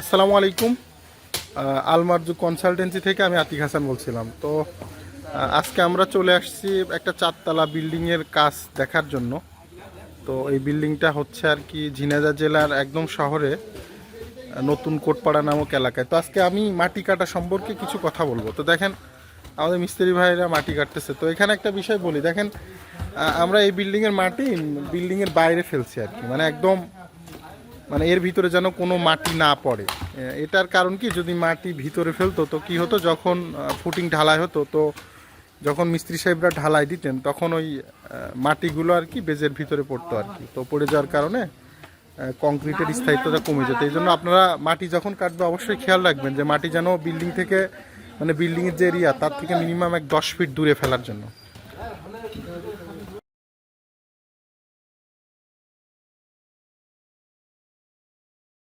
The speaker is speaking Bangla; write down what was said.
আসসালামু আলাইকুম। আলমারজু কনসালটেন্সি থেকে আমি আতিক হাসান বলছিলাম। তো আজকে আমরা চলে আসছি একটা চারতলা বিল্ডিংয়ের কাজ দেখার জন্য। তো, এই বিল্ডিংটা হচ্ছে আর কি ঝিনাইদহ জেলার একদম শহরে, নতুন কোটপাড়া নামক এলাকায়। তো, আজকে আমি মাটি কাটা সম্পর্কে কিছু কথা বলব। তো, দেখেন, আমাদের মিস্ত্রি ভাইরা মাটি কাটতেছে। তো, এখানে একটা বিষয় বলি। দেখেন আমরা এই বিল্ডিংয়ের মাটি বিল্ডিংয়ের বাইরে ফেলছি আর কি। মানে একদম মানে এর ভিতরে যেন কোনো মাটি না পড়ে। এটার কারণ কি? যদি মাটি ভিতরে ফেলতো, তো কি হতো? যখন ফুটিং ঢালাই হতো, তো যখন মিস্ত্রি সাহেবরা ঢালাই দিতেন, তখন ওই মাটিগুলো আর কি বেজের ভিতরে পড়তো আর কি। তো পড়ে যাওয়ার কারণে কংক্রিটের স্থায়িত্বটা কমে যেত। এই জন্য আপনারা মাটি যখন কাটবে, অবশ্যই খেয়াল রাখবেন যে মাটি যেন বিল্ডিং থেকে মানে বিল্ডিংয়ের যে এরিয়া, তার থেকে মিনিমাম এক দশ ফিট দূরে ফেলার জন্য।